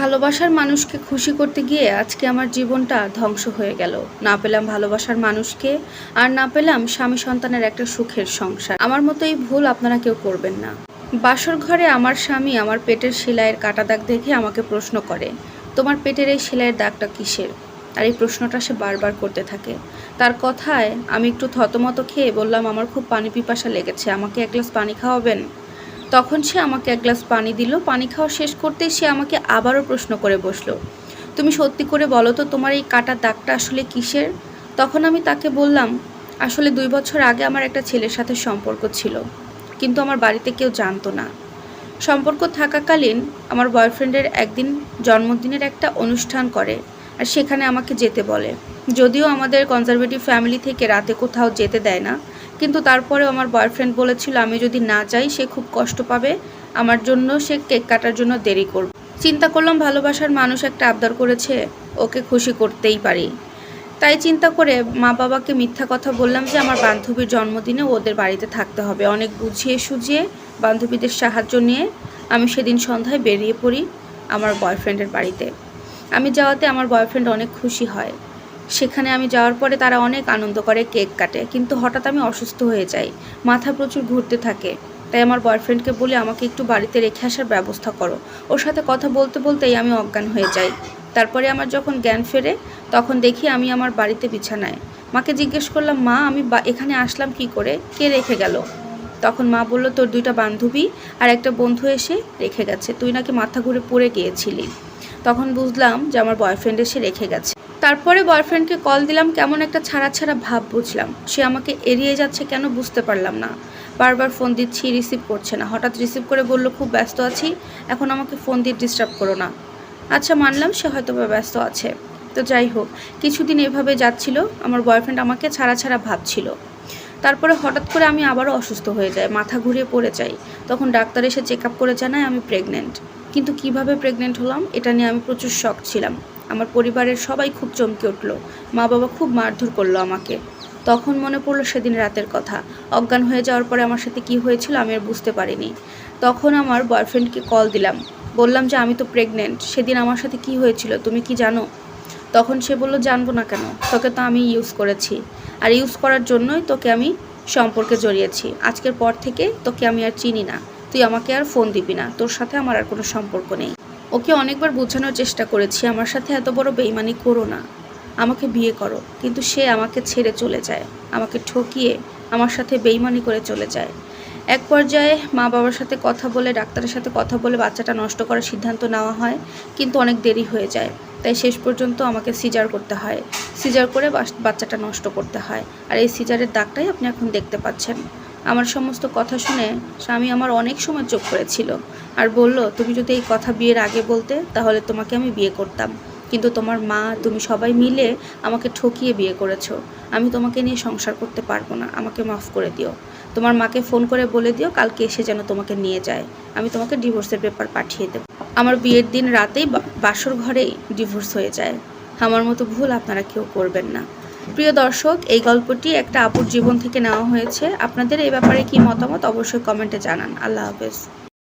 ভালোবাসার মানুষকে খুশি করতে গিয়ে আজকে আমার জীবনটা ধ্বংস হয়ে গেল। না পেলাম ভালোবাসার মানুষকে, আর না পেলাম স্বামী সন্তানের একটা সুখের সংসার। আমার মতো এই ভুল আপনারা কেউ করবেন না। বাসর ঘরে আমার স্বামী আমার পেটের সেলাইয়ের কাটা দাগ দেখে আমাকে প্রশ্ন করে, তোমার পেটের এই সেলাইয়ের দাগটা কিসের? আর এই প্রশ্নটা সে বারবার করতে থাকে। তার কথায় আমি একটু থতমত খেয়ে বললাম, আমার খুব পানি পিপাসা লেগেছে, আমাকে এক গ্লাস পানি খাওয়াবেন? তখন সে আমাকে এক গ্লাস পানি দিল। পানি খাওয়া শেষ করতে সে আমাকে আবারও প্রশ্ন করে বসল, তুমি সত্যি করে বলো তো, তোমার এই কাটা দাগটা আসলে কিসের? তখন আমি তাকে বললাম, আসলে দুই বছর আগে আমার একটা ছেলের সাথে সম্পর্ক ছিল, কিন্তু আমার বাড়িতে কেউ জানতো না। সম্পর্ক থাকাকালীন আমার বয়ফ্রেন্ডের একদিন জন্মদিনের একটা অনুষ্ঠান করে আর সেখানে আমাকে যেতে বলে। যদিও আমাদের কনজারভেটিভ ফ্যামিলি থেকে রাতে কোথাও যেতে দেয় না, কিন্তু তারপরেও আমার বয়ফ্রেন্ড বলেছিল, আমি যদি না যাই, সে খুব কষ্ট পাবে। আমার জন্য সে কেক কাটার জন্য দেরি করবে। চিন্তা করলাম, ভালোবাসার মানুষ একটা আবদার করেছে, ওকে খুশি করতেই পারি। তাই চিন্তা করে মা বাবাকে মিথ্যা কথা বললাম যে, আমার বান্ধবীর জন্মদিনে ওদের বাড়িতে থাকতে হবে। অনেক বুঝিয়ে সুঝিয়ে বান্ধবীদের সাহায্য নিয়ে আমি সেদিন সন্ধ্যায় বেরিয়ে পড়ি আমার বয়ফ্রেন্ডের বাড়িতে। আমি যাওয়াতে আমার বয়ফ্রেন্ড অনেক খুশি হয়। সেখানে আমি যাওয়ার পরে তারা অনেক আনন্দ করে, কেক কাটে। কিন্তু হঠাৎ আমি অসুস্থ হয়ে যাই। মাথা প্রচুর ঘুরতে থাকে। তাই আমার বয়ফ্রেন্ডকে বলে, আমাকে একটু বাড়িতে রেখে আসার ব্যবস্থা করো। ওর সাথে কথা বলতে বলতেই আমি অজ্ঞান হয়ে যাই। তারপরে আমার যখন জ্ঞান ফেরে, তখন দেখি আমি আমার বাড়িতে বিছানায়। মাকে জিজ্ঞেস করলাম, মা, আমি এখানে আসলাম কি করে? কে রেখে গেল? তখন মা বলল, তোর দুইটা বান্ধবী আর একটা বন্ধু এসে রেখে গেছে। তুই নাকি মাথা ঘুরে পড়ে গিয়েছিলি। তখন বুঝলাম যে আমার বয়ফ্রেন্ড এসে রেখে গেছে। তারপরে বয়ফ্রেন্ডকে কল দিলাম, কেমন একটা ছাড়া ছাড়া ভাব বুঝলাম। সে আমাকে এড়িয়ে যাচ্ছে কেন বুঝতে পারলাম না। বারবার ফোন দিচ্ছি রিসিভ করছে না। হঠাৎ রিসিভ করে বলল, খুব ব্যস্ত আছি, এখন আমাকে ফোন দিয়ে ডিস্টার্ব করো না। আচ্ছা মানলাম সে হয়তো ব্যস্ত আছে। তো যাই হোক, কিছুদিন এভাবে যাচ্ছিল, আমার বয়ফ্রেন্ড আমাকে ছাড়া ছাড়া ভাবছিল। তারপরে হঠাৎ করে আমি আবারও অসুস্থ হয়ে যাই, মাথা ঘুরিয়ে পড়ে যাই। তখন ডাক্তার এসে চেক আপ করে জানায় আমি প্রেগনেন্ট কিন্তু কীভাবে প্রেগনেন্ট হলাম এটা নিয়ে আমি প্রচুর শখ ছিলাম। আমার পরিবারের সবাই খুব চমকে উঠল। মা বাবা খুব মারধর করল আমাকে। তখন মনে পড়ল সেদিন রাতের কথা। অজ্ঞান হয়ে যাওয়ার পরে আমার সাথে কি হয়েছিল আমি আর বুঝতে পারিনি। তখন আমার বয়ফ্রেন্ডকে কল দিলাম। বললাম যে, আমি তো প্রেগনেন্ট সেদিন আমার সাথে কি হয়েছিল? তুমি কি জানো? তখন সে বলল, জানব না কেন? তোকে তো আমি ইউজ করেছি। আর ইউজ করার জন্যই তোকে আমি সম্পর্কে জড়িয়েছি। আজকের পর থেকে তোকে আমি আর চিনি না। তুই আমাকে আর ফোন দিবি না। তোর সাথে আমার আর কোনো সম্পর্ক নেই। ওকে অনেকবার বোঝানোর চেষ্টা করেছি। আমার সাথে এত বড় বেইমানি করো না। আমাকে বিয়ে করো। কিন্তু সে আমাকে ছেড়ে চলে যায়। আমাকে ঠকিয়ে আমার সাথে বেইমানি করে চলে যায়। এক পর্যায়ে মা বাবার সাথে কথা বলে, ডাক্তারের সাথে কথা বলে বাচ্চাটা নষ্ট করার সিদ্ধান্ত নেওয়া হয়। কিন্তু অনেক দেরি হয়ে যায়। তাই শেষ পর্যন্ত আমাকে সিজার করতে হয়। সিজার করে বাচ্চাটা নষ্ট করতে হয়। আর এই সিজারের দাগটাই আপনি এখন দেখতে পাচ্ছেন। আমার সমস্ত কথা শুনে স্বামী আমার অনেক সময় চোখ করেছিল আর বলল, তুমি যদি এই কথা বিয়ের আগে বলতে, তাহলে তোমাকে আমি বিয়ে করতাম। কিন্তু তোমার মা, তুমি সবাই মিলে আমাকে ঠকিয়ে বিয়ে করেছ। আমি তোমাকে নিয়ে সংসার করতে পারব না। আমাকে মাফ করে দিও। তোমার মাকে ফোন করে বলে দিও, কালকে এসে যেন তোমাকে নিয়ে যায়। আমি তোমাকে ডিভোর্সের পেপার পাঠিয়ে দেবো। আমার বিয়ের দিন রাতেই বাসর ঘরেই ডিভোর্স হয়ে যায়। আমার মতো ভুল আপনারা কেউ করবেন না। প্রিয় দর্শক, এই গল্পটি একটা আপুর জীবন থেকে নেওয়া হয়েছে। আপনাদের এই ব্যাপারে কি মতামত অবশ্যই কমেন্টে জানান। আল্লাহ হাফেজ।